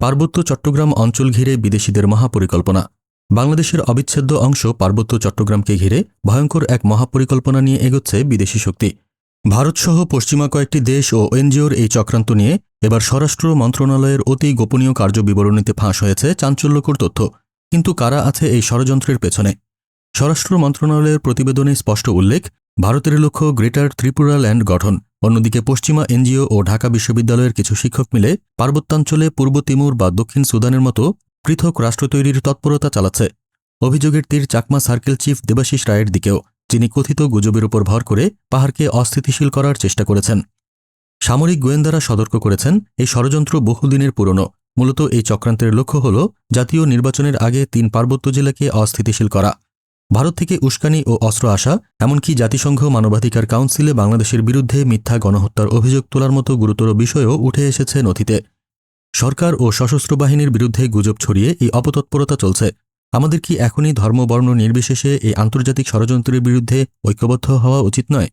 পার্বত্য চট্টগ্রাম অঞ্চল ঘিরে বিদেশিদের মহাপরিকল্পনা। বাংলাদেশের অবিচ্ছেদ্য অংশ পার্বত্য চট্টগ্রামকে ঘিরে ভয়ঙ্কর এক মহাপরিকল্পনা নিয়ে এগোচ্ছে বিদেশি শক্তি। ভারতসহ পশ্চিমা কয়েকটি দেশ ও এনজিওর এই চক্রান্ত নিয়ে এবার স্বরাষ্ট্র মন্ত্রণালয়ের অতি গোপনীয় কার্যবিবরণীতে ফাঁস হয়েছে চাঞ্চল্যকর তথ্য। কিন্তু কারা আছে এই ষড়যন্ত্রের পেছনে? স্বরাষ্ট্র মন্ত্রণালয়ের প্রতিবেদনে স্পষ্ট উল্লেখ ভারতের লক্ষ্য গ্রেটার ত্রিপুরা ল্যান্ড গঠন। অন্যদিকে পশ্চিমা এনজিও ও ঢাকা বিশ্ববিদ্যালয়ের কিছু শিক্ষক মিলে পার্বত্যাঞ্চলে পূর্ব তিমুর বা দক্ষিণ সুদানের মতো পৃথক রাষ্ট্র তৈরির তৎপরতা চালাচ্ছে। অভিযোগের তীর চাকমা সার্কেল চিফ দেবাশিস রায়ের দিকেও, যিনি কথিত গুজবের উপর ভর করে পাহাড়কে অস্থিতিশীল করার চেষ্টা করেছেন। সামরিক গোয়েন্দারা সতর্ক করেছেন, এই ষড়যন্ত্র বহুদিনের পুরনো। মূলত এই চক্রান্তের লক্ষ্য হল জাতীয় নির্বাচনের আগে তিন পার্বত্য জেলাকে অস্থিতিশীল করা। ভারত থেকে উস্কানি ও অস্ত্র আসা, এমনকি জাতিসংঘ মানবাধিকার কাউন্সিলে বাংলাদেশের বিরুদ্ধে মিথ্যা গণহত্যার অভিযোগ তোলার মতো গুরুতর বিষয়ও উঠে এসেছে নথিতে। সরকার ও সশস্ত্র বাহিনীর বিরুদ্ধে গুজব ছড়িয়ে এই অপতৎপরতা চলছে। আমাদের কি এখনই ধর্মবর্ণ নির্বিশেষে এই আন্তর্জাতিক ষড়যন্ত্রের বিরুদ্ধে ঐক্যবদ্ধ হওয়া উচিত নয়?